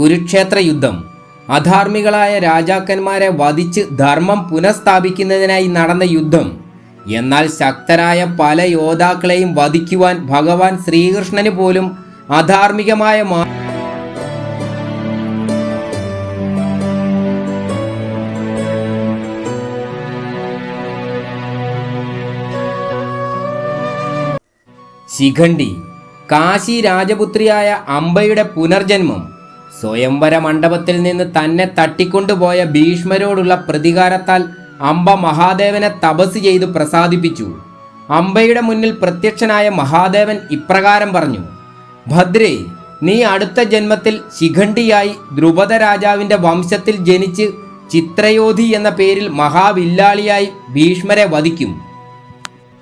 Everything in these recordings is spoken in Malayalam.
കുരുക്ഷേത്ര യുദ്ധം. അധാർമികളായ രാജാക്കന്മാരെ വധിച്ച് ധർമ്മം പുനഃസ്ഥാപിക്കുന്നതിനായി നടന്ന യുദ്ധം. എന്നാൽ ശക്തരായ പല യോദ്ധാക്കളെയും വധിക്കുവാൻ ഭഗവാൻ ശ്രീകൃഷ്ണന് പോലും അധാർമികമായ മാ ശിഖണ്ഡി. കാശി രാജപുത്രിയായ അംബയുടെ പുനർജന്മം. സ്വയംവര മണ്ഡപത്തിൽ നിന്ന് തന്നെ തട്ടിക്കൊണ്ടുപോയ ഭീഷ്മരോടുള്ള പ്രതികാരത്താൽ അംബ മഹാദേവനെ തപസ് ചെയ്ത് പ്രസാദിപ്പിച്ചു. അംബയുടെ മുന്നിൽ പ്രത്യക്ഷനായ മഹാദേവൻ ഇപ്രകാരം പറഞ്ഞു ഭദ്രേ നീ അടുത്ത ജന്മത്തിൽ ശിഖണ്ഡിയായി ദ്രുപദ രാജാവിന്റെ വംശത്തിൽ ജനിച്ച് ചിത്രയോധി എന്ന പേരിൽ മഹാവില്ലാളിയായി ഭീഷ്മരെ വധിക്കും.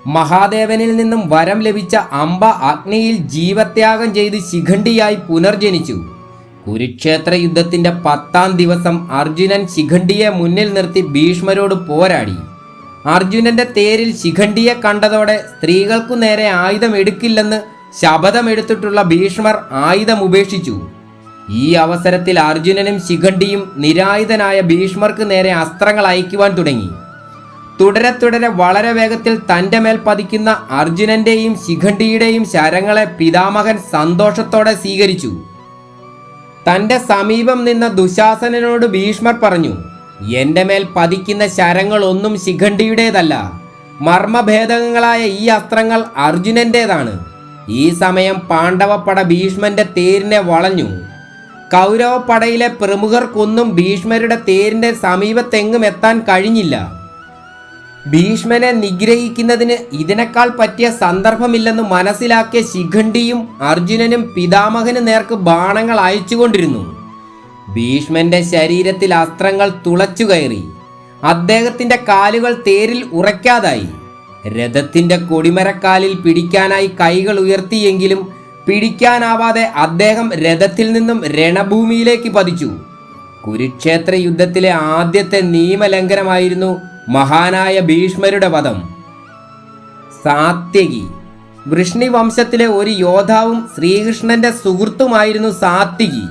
മഹാദേവനിൽ നിന്നും വരം ലഭിച്ച അംബ അഗ്നിയിൽ ജീവത്യാഗം ചെയ്ത് ശിഖണ്ഡിയായി പുനർജനിച്ചു. കുരുക്ഷേത്ര യുദ്ധത്തിന്റെ പത്താം ദിവസം അർജുനൻ ശിഖണ്ഡിയെ മുന്നിൽ നിർത്തി ഭീഷ്മരോട് പോരാടി. അർജുനന്റെ തേരിൽ ശിഖണ്ഡിയെ കണ്ടതോടെ സ്ത്രീകൾക്കു നേരെ ആയുധം എടുക്കില്ലെന്ന് ശപഥമെടുത്തിട്ടുള്ള ഭീഷ്മർ ആയുധം ഉപേക്ഷിച്ചു. ഈ അവസരത്തിൽ അർജുനനും ശിഖണ്ഡിയും നിരായുധനായ ഭീഷ്മർക്ക് നേരെ അസ്ത്രങ്ങൾ അയക്കുവാൻ തുടങ്ങി. തുടരെ തുടരെ വളരെ വേഗത്തിൽ തന്റെ മേൽ പതിക്കുന്ന അർജുനന്റെയും ശിഖണ്ഡിയുടെയും ശരങ്ങളെ പിതാമഹൻ സന്തോഷത്തോടെ സ്വീകരിച്ചു. തന്റെ സമീപം നിന്ന ദുശാസനോട് ഭീഷ്മർ പറഞ്ഞു എന്റെ മേൽ പതിക്കുന്ന ശരങ്ങളൊന്നും ശിഖണ്ഡിയുടേതല്ല. മർമ്മഭേദകങ്ങളായ ഈ അസ്ത്രങ്ങൾ അർജുനന്റേതാണ് ഈ സമയം പാണ്ഡവപ്പട ഭീഷ്മന്റെ തേരിനെ വളഞ്ഞു. കൗരവപ്പടയിലെ പ്രമുഖർക്കൊന്നും ഭീഷ്മരുടെ തേരിന്റെ സമീപത്തെങ്ങും എത്താൻ കഴിഞ്ഞില്ല. ഭീഷ്മനെ നിഗ്രഹിക്കുന്നതിന് ഇതിനേക്കാൾ പറ്റിയ സന്ദർഭമില്ലെന്ന് മനസ്സിലാക്കിയ ശിഖണ്ഡിയും അർജുനനും പിതാമഹന് നേർക്ക് ബാണങ്ങൾ അയച്ചുകൊണ്ടിരുന്നു. ഭീഷ്മന്റെ ശരീരത്തിൽ അസ്ത്രങ്ങൾ തുളച്ചു കയറി. അദ്ദേഹത്തിന്റെ കാലുകൾ തേരിൽ ഉറയ്ക്കാതായി. രഥത്തിന്റെ കൊടിമരക്കാലിൽ പിടിക്കാനായി കൈകൾ ഉയർത്തിയെങ്കിലും പിടിക്കാനാവാതെ അദ്ദേഹം രഥത്തിൽ നിന്നും രണഭൂമിയിലേക്ക് പതിച്ചു. കുരുക്ഷേത്ര യുദ്ധത്തിലെ ആദ്യത്തെ നിയമലംഘനമായിരുന്നു മഹാനായ ഭീഷ്മരുടെ വധം. സാത്യകി. വൃഷ്ണി വംശത്തിലെ ഒരു യോദ്ധാവും ശ്രീകൃഷ്ണന്റെ സുഹൃത്തുമായിരുന്നു സാത്യകി.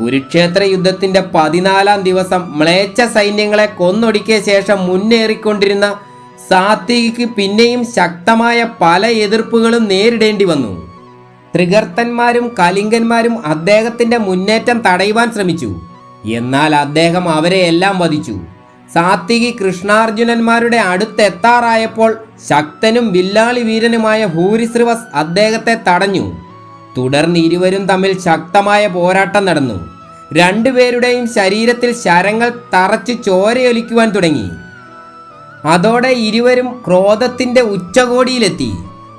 കുരുക്ഷേത്ര യുദ്ധത്തിന്റെ പതിനാലാം ദിവസം മ്ലേച്ഛ സൈന്യങ്ങളെ കൊന്നൊടുക്കിയ ശേഷം മുന്നേറിക്കൊണ്ടിരുന്ന സാത്യകിക്ക് പിന്നെയും ശക്തമായ പല എതിർപ്പുകളും നേരിടേണ്ടി വന്നു. ത്രികർത്തന്മാരും കലിംഗന്മാരും അദ്ദേഹത്തിന്റെ മുന്നേറ്റം തടയുവാൻ ശ്രമിച്ചു. എന്നാൽ അദ്ദേഹം അവരെ എല്ലാം വധിച്ചു. സാത്വികി കൃഷ്ണാർജുനന്മാരുടെ അടുത്തെത്താറായപ്പോൾ ശക്തനും വില്ലാളി വീരനുമായ ഭൂരിശ്രവസ് അദ്ദേഹത്തെ തടഞ്ഞു. തുടർന്ന് ഇരുവരും തമ്മിൽ ശക്തമായ പോരാട്ടം നടന്നു. രണ്ടുപേരുടെയും ശരീരത്തിൽ ശരങ്ങൾ തറച്ച് ചോരയൊലിക്കുവാൻ തുടങ്ങി. അതോടെ ഇരുവരും ക്രോധത്തിന്റെ ഉച്ചകോടിയിലെത്തി.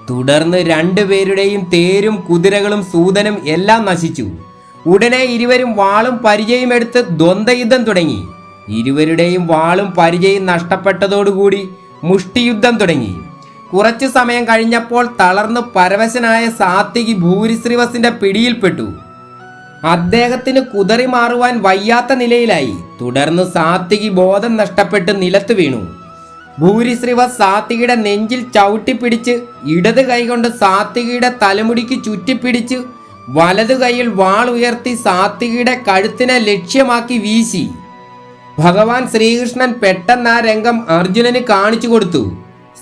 തുടർന്ന് രണ്ടുപേരുടെയും തേരും കുതിരകളും സൂതനും എല്ലാം നശിച്ചു. ഉടനെ ഇരുവരും വാളും പരിചയം എടുത്ത് ദ്വന്ദ്വയുദ്ധം തുടങ്ങി. ഇരുവരുടെയും വാളും പരിചയം നഷ്ടപ്പെട്ടതോടുകൂടി മുഷ്ടിയുദ്ധം തുടങ്ങി. കുറച്ചു സമയം കഴിഞ്ഞപ്പോൾ തളർന്നു പരവശനായ സാത്വികി ഭൂരിശ്രീവസിന്റെ പിടിയിൽപ്പെട്ടു. അദ്ദേഹത്തിന് കുതറി മാറുവാൻ വയ്യാത്ത നിലയിലായി. തുടർന്ന് സാത്വികി ബോധം നഷ്ടപ്പെട്ട് നിലത്ത് വീണു. ഭൂരിശ്രീവസ് സാത്വികയുടെ നെഞ്ചിൽ ചവിട്ടിപ്പിടിച്ച് ഇടത് കൈകൊണ്ട് സാത്വികയുടെ തലമുടിക്ക് ചുറ്റിപ്പിടിച്ച് വലതു കൈയിൽ വാൾ ഉയർത്തി സാത്വികയുടെ കഴുത്തിനെ ലക്ഷ്യമാക്കി വീശി. ഭഗവാൻ ശ്രീകൃഷ്ണൻ പെട്ടെന്ന് ആ രംഗം അർജുനന് കാണിച്ചു കൊടുത്തു.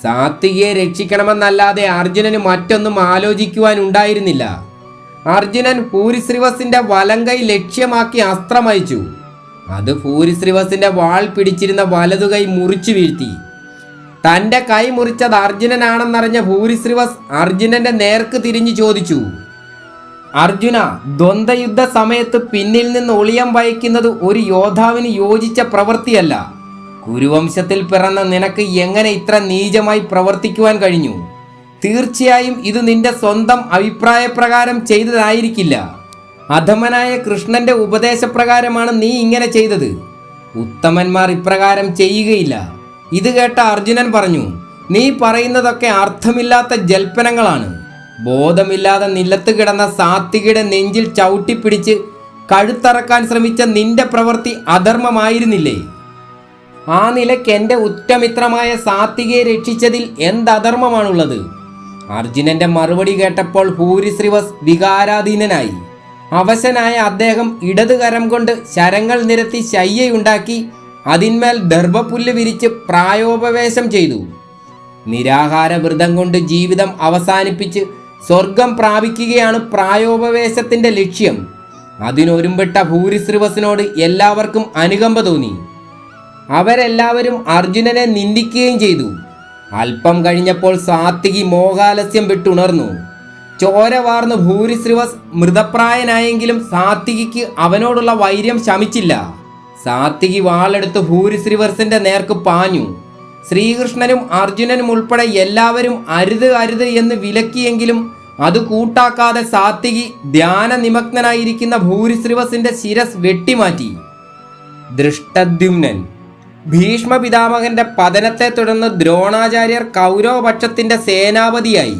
സാത്വികയെ രക്ഷിക്കണമെന്നല്ലാതെ അർജുനന് മറ്റൊന്നും ആലോചിക്കുവാൻ ഉണ്ടായിരുന്നില്ല. അർജുനൻ ഭൂരിശ്രീവസിന്റെ വലങ്കൈ ലക്ഷ്യമാക്കി അസ്ത്രമയച്ചു അത് ഭൂരിശ്രീവസിന്റെ വാൾ പിടിച്ചിരുന്ന വലതുകൈ മുറിച്ചു വീഴ്ത്തി. തന്റെ കൈ മുറിച്ചത് അർജുനനാണെന്നറിഞ്ഞ ഭൂരിശ്രീവസ് അർജുനന്റെ നേർക്ക് തിരിഞ്ഞു ചോദിച്ചു. അർജുന ദ്വന്ദ്വയുദ്ധ സമയത്ത് പിന്നിൽ നിന്ന് ഒളിയം വഹിക്കുന്നത് ഒരു യോദ്ധാവിന് യോജിച്ച പ്രവൃത്തിയല്ല. കുരുവംശത്തിൽ പിറന്ന നിനക്ക് എങ്ങനെ ഇത്ര നീചമായി പ്രവർത്തിക്കുവാൻ കഴിഞ്ഞു? തീർച്ചയായും ഇത് നിന്റെ സ്വന്തം അഭിപ്രായപ്രകാരം ചെയ്തതായിരിക്കില്ല. അധമനായ കൃഷ്ണന്റെ ഉപദേശപ്രകാരമാണ് നീ ഇങ്ങനെ ചെയ്തത്. ഉത്തമന്മാർ ഇപ്രകാരം ചെയ്യുകയില്ല. ഇത് കേട്ട അർജുനൻ പറഞ്ഞു നീ പറയുന്നതൊക്കെ അർത്ഥമില്ലാത്ത ജൽപ്പനങ്ങളാണ്. ബോധമില്ലാതെ നിലത്ത് കിടന്ന സാത്വികയുടെ നെഞ്ചിൽ ചവിട്ടിപ്പിടിച്ച് കഴുത്തറക്കാൻ ശ്രമിച്ച നിന്റെ പ്രവൃത്തി അധർമ്മമായിരുന്നില്ലേ? ആ നിലയ്ക്ക് എന്റെ ഉറ്റമിത്രമായ സാത്വികയെ രക്ഷിച്ചതിൽ എന്തധർമ്മമാണുള്ളത്? അർജുനന്റെ മറുപടി കേട്ടപ്പോൾ ഭൂരിശ്രീവസ് വികാരാധീനനായി. അവശനായ അദ്ദേഹം ഇടതുകരം കൊണ്ട് ശരങ്ങൾ നിരത്തി ശയ്യയുണ്ടാക്കി അതിന്മേൽ ദർഭപ്പുല്ല് വിരിച്ച് പ്രായോപവേശം ചെയ്തു. നിരാഹാര വ്രതം കൊണ്ട് ജീവിതം അവസാനിപ്പിച്ച് സ്വർഗം പ്രാപിക്കുകയാണ് പ്രായോപവേശത്തിന്റെ ലക്ഷ്യം. അതിനൊരുമ്പെട്ട ഭൂരിശ്രീവസിനോട് എല്ലാവർക്കും അനുകമ്പ തോന്നി. അവരെല്ലാവരും അർജുനനെ നിന്ദിക്കുകയും ചെയ്തു. അല്പം കഴിഞ്ഞപ്പോൾ സാത്വികി മോഹാലസ്യം വിട്ടുണർന്നു. ചോര വാർന്ന് ഭൂരിശ്രീവസ് മൃതപ്രായനായെങ്കിലും സാത്വികിക്ക് അവനോടുള്ള വൈര്യം ശമിച്ചില്ല. സാത്വികി വാളെടുത്ത് ഭൂരിശ്രീവസിന്റെ നേർക്ക് പാഞ്ഞു. ശ്രീകൃഷ്ണനും അർജുനനും ഉൾപ്പെടെ എല്ലാവരും അരുത് അരുത് എന്ന് വിലക്കിയെങ്കിലും അത് കൂട്ടാക്കാതെ സാത്വികി ധ്യാന നിമഗ്നനായിരിക്കുന്ന ഭൂരിശ്രീവസിന്റെ ശിരസ് വെട്ടിമാറ്റി. ദൃഷ്ടദ്യുമ്നൻ. ഭീഷ്മ പിതാമകന്റെ പതനത്തെ തുടർന്ന് ദ്രോണാചാര്യർ കൗരവപക്ഷത്തിന്റെ സേനാപതിയായി.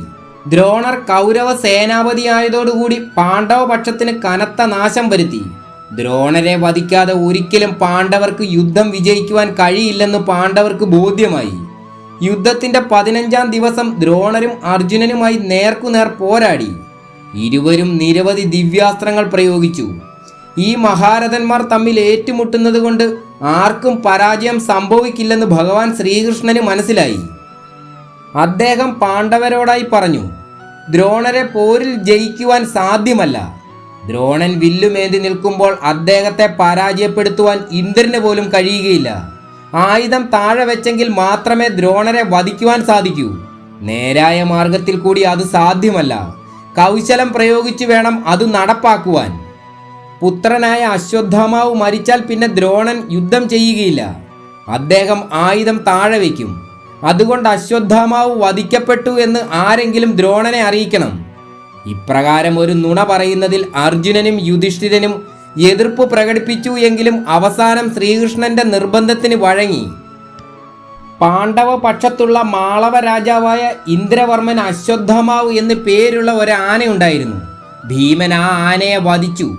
ദ്രോണർ കൗരവ സേനാപതിയായതോടുകൂടി പാണ്ഡവപക്ഷത്തിന് കനത്ത നാശം വരുത്തി. ദ്രോണരെ വധിക്കാതെ ഒരിക്കലും പാണ്ഡവർക്ക് യുദ്ധം വിജയിക്കുവാൻ കഴിയില്ലെന്ന് പാണ്ഡവർക്ക് ബോധ്യമായി. യുദ്ധത്തിന്റെ പതിനഞ്ചാം ദിവസം ദ്രോണരും അർജുനനുമായി നേർക്കുനേർ പോരാടി. ഇരുവരും നിരവധി ദിവ്യാസ്ത്രങ്ങൾ പ്രയോഗിച്ചു. ഈ മഹാരഥന്മാർ തമ്മിൽ ഏറ്റുമുട്ടുന്നത് കൊണ്ട് ആർക്കും പരാജയം സംഭവിക്കില്ലെന്ന് ഭഗവാൻ ശ്രീകൃഷ്ണന് മനസ്സിലായി. അദ്ദേഹം പാണ്ഡവരോടായി പറഞ്ഞു ദ്രോണരെ പോരിൽ ജയിക്കുവാൻ സാധ്യമല്ല. ദ്രോണൻ വില്ലുമേന്തി നിൽക്കുമ്പോൾ അദ്ദേഹത്തെ പരാജയപ്പെടുത്തുവാൻ ഇന്ദ്രന് പോലും കഴിയുകയില്ല. ആയുധം താഴെ വെച്ചെങ്കിൽ മാത്രമേ ദ്രോണരെ വധിക്കുവാൻ സാധിക്കൂ. നേരായ മാർഗത്തിൽ കൂടി അത് സാധ്യമല്ല. കൗശലം പ്രയോഗിച്ചു വേണം അത് നടപ്പാക്കുവാൻ. പുത്രനായ അശ്വത്ഥാമാവ് മരിച്ചാൽ പിന്നെ ദ്രോണൻ യുദ്ധം ചെയ്യുകയില്ല. അദ്ദേഹം ആയുധം താഴെ വയ്ക്കും അതുകൊണ്ട് അശ്വത്ഥാമാവ് വധിക്കപ്പെട്ടു എന്ന് ആരെങ്കിലും ദ്രോണനെ അറിയിക്കണം. ഇപ്രകാരം ഒരു നുണ പറയുന്നതിൽ അർജുനനും യുധിഷ്ഠിരനും എതിർപ്പ് പ്രകടിപ്പിച്ചു എങ്കിലും അവസാനം ശ്രീകൃഷ്ണന്റെ നിർബന്ധത്തിന് വഴങ്ങി. പാണ്ഡവ പക്ഷത്തുള്ള മാളവ രാജാവായ ഇന്ദ്രവർമ്മൻ അശ്വത്ഥമാവ് എന്ന് പേരുള്ള ഒരു ആനയുണ്ടായിരുന്നു ഭീമൻ ആ ആനയെ വധിച്ചു.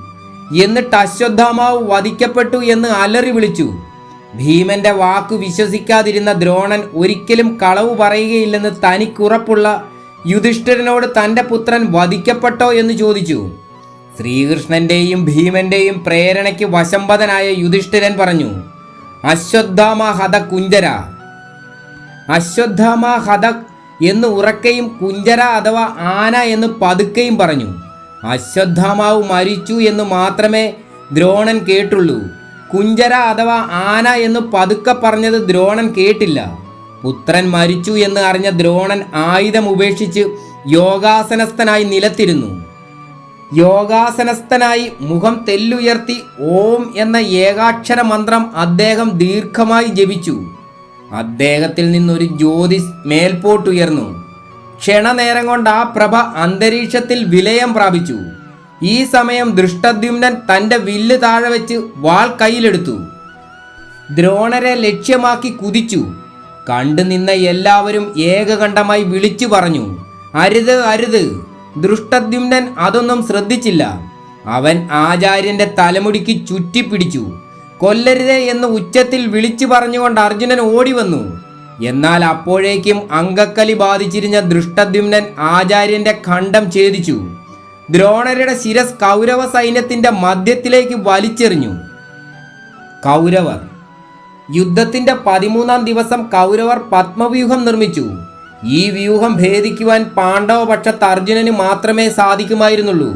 എന്നിട്ട് അശ്വത്ഥമാവ് വധിക്കപ്പെട്ടു എന്ന് അലറി വിളിച്ചു. ഭീമന്റെ വാക്കു വിശ്വസിക്കാതിരുന്ന ദ്രോണൻ ഒരിക്കലും കളവ് പറയുകയില്ലെന്ന് തനിക്കുറപ്പുള്ള യുധിഷ്ഠിരനോട് തന്റെ പുത്രൻ വധിക്കപ്പെട്ടോ എന്ന് ചോദിച്ചു. ശ്രീകൃഷ്ണന്റെയും ഭീമന്റെയും പ്രേരണയ്ക്ക് വശംബദനായ യുധിഷ്ഠിരൻ പറഞ്ഞു അശ്വത്ഥാമ ഹത കുഞ്ചര. അശ്വത്ഥാമ ഹത എന്ന് ഉറക്കയും കുഞ്ചര അഥവാ ആന എന്ന് പതുക്കെയും പറഞ്ഞു. അശ്വത്ഥാമാവ് മരിച്ചു എന്ന് മാത്രമേ ദ്രോണൻ കേട്ടുള്ളൂ. കുഞ്ചര അഥവാ ആന എന്ന് പതുക്കെ പറഞ്ഞത് ദ്രോണൻ കേട്ടില്ല. പുത്രൻ മരിച്ചു എന്ന് അറിഞ്ഞ ദ്രോണൻ ആയുധം ഉപേക്ഷിച്ച് യോഗാസനസ്ഥനായി നിലത്തിരുന്നു. യോഗാസനസ്ഥനായി മുഖം തെല്ലുയർത്തി ഓം എന്ന ഏകാക്ഷര മന്ത്രം അദ്ദേഹം ദീർഘമായി ജപിച്ചു. അദ്ദേഹത്തിൽ നിന്നൊരു ജ്യോതിസ് മേൽപോട്ടുയർന്നു. ക്ഷണനേരം കൊണ്ട് ആ പ്രഭ അന്തരീക്ഷത്തിൽ വിലയം പ്രാപിച്ചു. ഈ സമയം ദൃഷ്ടദ്യുമ്നൻ തന്റെ വില്ല് താഴെ വെച്ച് വാൾ കയ്യിലെടുത്തു. ദ്രോണരെ ലക്ഷ്യമാക്കി കുതിച്ചു. കണ്ടു നിന്ന എല്ലാവരും ഏകകണ്ഠമായി വിളിച്ചു പറഞ്ഞു അരുത് അരുത്. ദൃഷ്ടദ്യുമ്നൻ അതൊന്നും ശ്രദ്ധിച്ചില്ല. അവൻ ആചാര്യന്റെ തലമുടിക്ക് ചുറ്റിപ്പിടിച്ചു. കൊല്ലരുത് എന്ന് ഉച്ചത്തിൽ വിളിച്ചു പറഞ്ഞുകൊണ്ട് അർജുനൻ ഓടി വന്നു എന്നാൽ അപ്പോഴേക്കും അങ്കക്കലി ബാധിച്ചിരുന്ന ദൃഷ്ടദ്യുമ്നൻ ആചാര്യന്റെ ഖണ്ഡം ഛേദിച്ചു. ദ്രോണരുടെ ശിരസ് കൗരവ സൈന്യത്തിന്റെ മധ്യത്തിലേക്ക് വലിച്ചെറിഞ്ഞു. കൗരവർ യുദ്ധത്തിന്റെ പതിമൂന്നാം ദിവസം കൗരവർ പത്മവ്യൂഹം നിർമ്മിച്ചു. ഈ വ്യൂഹം ഭേദിക്കുവാൻ പാണ്ഡവപക്ഷത്ത് അർജുനന് മാത്രമേ സാധിക്കുമായിരുന്നുള്ളൂ.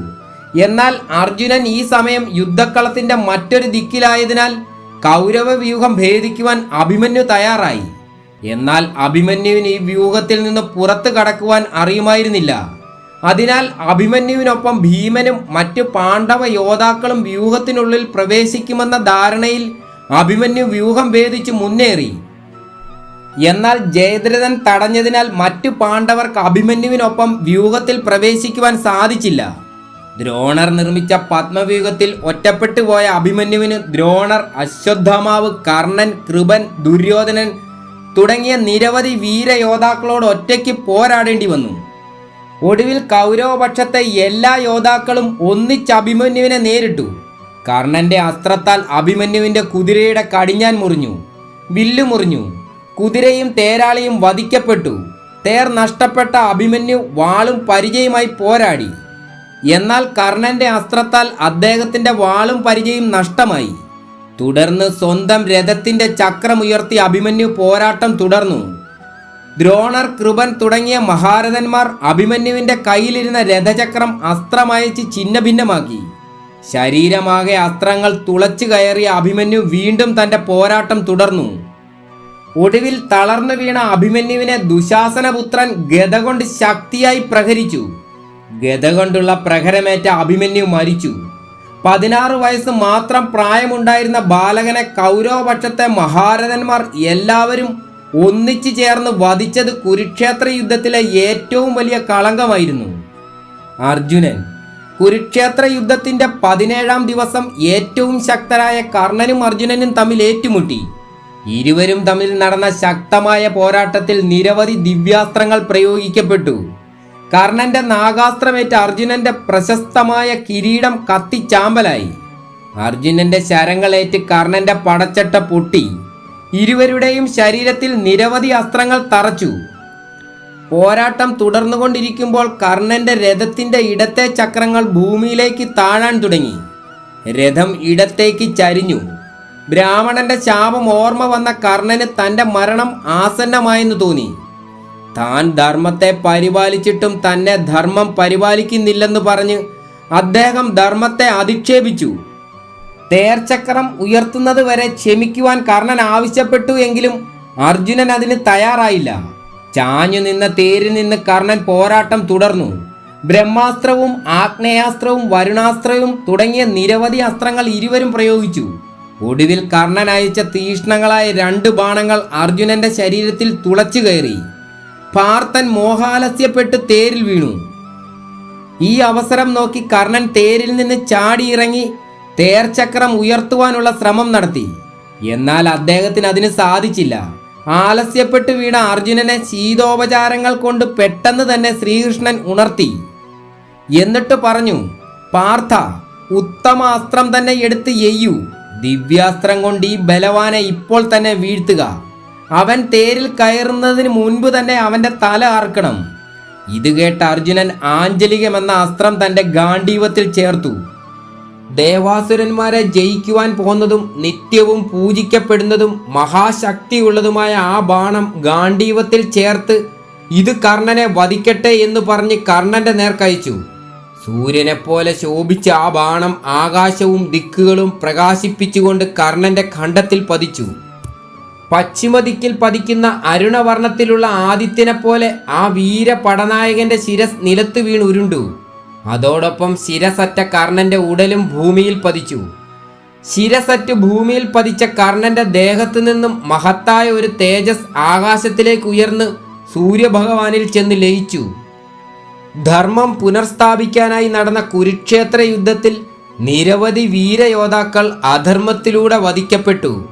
എന്നാൽ അർജുനൻ ഈ സമയം യുദ്ധക്കളത്തിന്റെ മറ്റൊരു ദിക്കിലായതിനാൽ കൗരവ വ്യൂഹം ഭേദിക്കുവാൻ അഭിമന്യു തയ്യാറായി. എന്നാൽ അഭിമന്യുവിന് ഈ വ്യൂഹത്തിൽ നിന്ന് പുറത്തു കടക്കുവാൻ അറിയുമായിരുന്നില്ല. അതിനാൽ അഭിമന്യുവിനൊപ്പം ഭീമനും മറ്റു പാണ്ഡവ യോദ്ധാക്കളും വ്യൂഹത്തിനുള്ളിൽ പ്രവേശിക്കുമെന്ന ധാരണയിൽ അഭിമന്യു വ്യൂഹം ഭേദിച്ച് മുന്നേറി. എന്നാൽ ജയദ്രഥൻ തടഞ്ഞതിനാൽ മറ്റു പാണ്ഡവർക്ക് അഭിമന്യുവിനൊപ്പം വ്യൂഹത്തിൽ പ്രവേശിക്കുവാൻ സാധിച്ചില്ല. ദ്രോണർ നിർമ്മിച്ച പത്മവ്യൂഹത്തിൽ ഒറ്റപ്പെട്ടു പോയ അഭിമന്യുവിന് ദ്രോണർ അശ്വത്ഥമാവ് കർണൻ കൃപൻ ദുര്യോധനൻ തുടങ്ങിയ നിരവധി വീരയോദ്ധാക്കളോട് ഒറ്റയ്ക്ക് പോരാടേണ്ടി വന്നു. ഒടുവിൽ കൗരവപക്ഷത്തെ എല്ലാ യോദ്ധാക്കളും ഒന്നിച്ച് അഭിമന്യുവിനെ നേരിട്ടു. കർണന്റെ അസ്ത്രത്താൽ അഭിമന്യുവിന്റെ കുതിരയുടെ കടിഞ്ഞാൻ മുറിഞ്ഞു. വില്ലു മുറിഞ്ഞു. കുതിരയും തേരാളിയും വധിക്കപ്പെട്ടു. തേർ നഷ്ടപ്പെട്ട അഭിമന്യു വാളും പരിചയമായി പോരാടി. എന്നാൽ കർണന്റെ അസ്ത്രത്താൽ അദ്ദേഹത്തിന്റെ വാളും പരിചയം നഷ്ടമായി. തുടർന്ന് സ്വന്തം രഥത്തിന്റെ ചക്രമുയർത്തി അഭിമന്യു പോരാട്ടം തുടർന്നു. ദ്രോണർ കൃപൻ തുടങ്ങിയ മഹാരഥന്മാർ അഭിമന്യുവിന്റെ കയ്യിലിരുന്ന രഥചക്രം അസ്ത്രമയച്ച് ഛിന്നഭിന്നമാക്കി. ശരീരമാകെ അസ്ത്രങ്ങൾ തുളച്ചു കയറിയ അഭിമന്യു വീണ്ടും തന്റെ പോരാട്ടം തുടർന്നു. ഒടുവിൽ തളർന്നു വീണ അഭിമന്യുവിനെ ദുശാസനപുത്രൻ ഗത കൊണ്ട് ശക്തിയായി പ്രഹരിച്ചു. ഗത കൊണ്ടുള്ള പ്രഹരമേറ്റ അഭിമന്യു മരിച്ചു. പതിനാറ് വയസ്സ് മാത്രം പ്രായമുണ്ടായിരുന്ന ബാലകനെ കൗരവപക്ഷത്തെ മഹാരഥന്മാർ എല്ലാവരും ഒന്നിച്ചു ചേർന്ന് വധിച്ചത് കുരുക്ഷേത്ര യുദ്ധത്തിലെ ഏറ്റവും വലിയ കളങ്കമായിരുന്നു. അർജുനൻ കുരുക്ഷേത്ര യുദ്ധത്തിന്റെ പതിനേഴാം ദിവസം ഏറ്റവും ശക്തരായ കർണനും അർജുനനും തമ്മിൽ ഏറ്റുമുട്ടി. ഇരുവരും തമ്മിൽ നടന്ന ശക്തമായ പോരാട്ടത്തിൽ നിരവധി ദിവ്യാസ്ത്രങ്ങൾ പ്രയോഗിക്കപ്പെട്ടു. കർണന്റെ നാഗാസ്ത്രമേറ്റ് അർജുനന്റെ പ്രശസ്തമായ കിരീടം കത്തിച്ചാമ്പലായി. അർജുനന്റെ ശരങ്ങളേറ്റ് കർണന്റെ പടച്ചട്ട പൊട്ടി. ഇരുവരുടെയും ശരീരത്തിൽ നിരവധി അസ്ത്രങ്ങൾ തറച്ചു. പോരാട്ടം തുടർന്നുകൊണ്ടിരിക്കുമ്പോൾ കർണന്റെ രഥത്തിന്റെ ഇടത്തെ ചക്രങ്ങൾ ഭൂമിയിലേക്ക് താഴാൻ തുടങ്ങി. രഥം ഇടത്തേക്ക് ചരിഞ്ഞു. ബ്രാഹ്മണന്റെ ശാപം ഓർമ്മ വന്ന കർണന് തന്റെ മരണം ആസന്നമായെന്ന് തോന്നി. താൻ ധർമ്മത്തെ പരിപാലിച്ചിട്ടും തന്നെ ധർമ്മം പരിപാലിക്കുന്നില്ലെന്ന് പറഞ്ഞ് അദ്ദേഹം ധർമ്മത്തെ അധിക്ഷേപിച്ചു. തേർചക്രം ഉയർത്തുന്നത് വരെ ക്ഷമിക്കുവാൻ കർണൻ ആവശ്യപ്പെട്ടു എങ്കിലും അർജുനൻ അതിന് തയ്യാറായില്ല. ചാഞ്ഞു നിന്ന തേരിൽ നിന്ന് കർണൻ പോരാട്ടം തുടർന്നു. ബ്രഹ്മാസ്ത്രവും ആഗ്നേയാസ്ത്രവും വരുണാസ്ത്രവും തുടങ്ങിയ നിരവധി അസ്ത്രങ്ങൾ ഇരുവരും പ്രയോഗിച്ചു. ഒടുവിൽ കർണൻ അയച്ച തീഷ്ണങ്ങളായ രണ്ട് ബാണങ്ങൾ അർജുനന്റെ ശരീരത്തിൽ തുളച്ചു കയറി. പാർത്തൻ മോഹാലസ്യപ്പെട്ട് തേരിൽ വീണു. ഈ അവസരം നോക്കി കർണൻ തേരിൽ നിന്ന് ചാടിയിറങ്ങി തേർചക്രം ഉയർത്തുവാനുള്ള ശ്രമം നടത്തി. എന്നാൽ അദ്ദേഹത്തിന് അതിന് സാധിച്ചില്ല. ആലസ്യപ്പെട്ട് വീണ അർജുനനെ ശീതോപചാരങ്ങൾ കൊണ്ട് പെട്ടെന്ന് തന്നെ ശ്രീകൃഷ്ണൻ ഉണർത്തി. എന്നിട്ട് പറഞ്ഞു പാർത്ഥ ഉത്തമാസ്ത്രം തന്നെ എടുത്ത് എയ്യൂ. ദിവ്യാസ്ത്രം കൊണ്ട് ഈ ബലവാനെ ഇപ്പോൾ തന്നെ വീഴ്ത്തുക. അവൻ തേരിൽ കയറുന്നതിന് മുൻപ് തന്നെ അവന്റെ തല ആർക്കണം. ഇത് കേട്ട അർജുനൻ ആഞ്ജലികം എന്ന അസ്ത്രം തന്റെ ഗാന്ഡീവത്തിൽ ചേർത്തു. ദേവാസുരന്മാരെ ജയിക്കുവാൻ പോന്നതും നിത്യവും പൂജിക്കപ്പെടുന്നതും മഹാശക്തിയുള്ളതുമായ ആ ബാണം ഗാന്ഡീവത്തിൽ ചേർത്ത് ഇത് കർണനെ വധിക്കട്ടെ എന്ന് പറഞ്ഞ് കർണന്റെ നേർക്കയച്ചു സൂര്യനെപ്പോലെ ശോഭിച്ച ആ ബാണം ആകാശവും ദിക്കുകളും പ്രകാശിപ്പിച്ചുകൊണ്ട് കർണന്റെ ഖണ്ഡത്തിൽ പതിച്ചു. പശ്ചിമദിക്കിൽ പതിക്കുന്ന അരുണവർണത്തിലുള്ള ആദിത്യനെ പോലെ ആ വീര പടനായകന്റെ ശിരസ് നിലത്ത് വീണ് ഉരുണ്ടു അതോടൊപ്പം ശിരസറ്റ കർണന്റെ ഉടലും ഭൂമിയിൽ പതിച്ചു. ശിരസറ്റ് ഭൂമിയിൽ പതിച്ച കർണന്റെ ദേഹത്തു നിന്നും മഹത്തായ ഒരു തേജസ് ആകാശത്തിലേക്ക് ഉയർന്ന് സൂര്യഭഗവാനിൽ ചെന്ന് ലയിച്ചു. ധർമ്മം പുനർസ്ഥാപിക്കാനായി നടന്ന കുരുക്ഷേത്ര യുദ്ധത്തിൽ നിരവധി വീരയോദ്ധാക്കൾ അധർമ്മത്തിലൂടെ വധിക്കപ്പെട്ടു.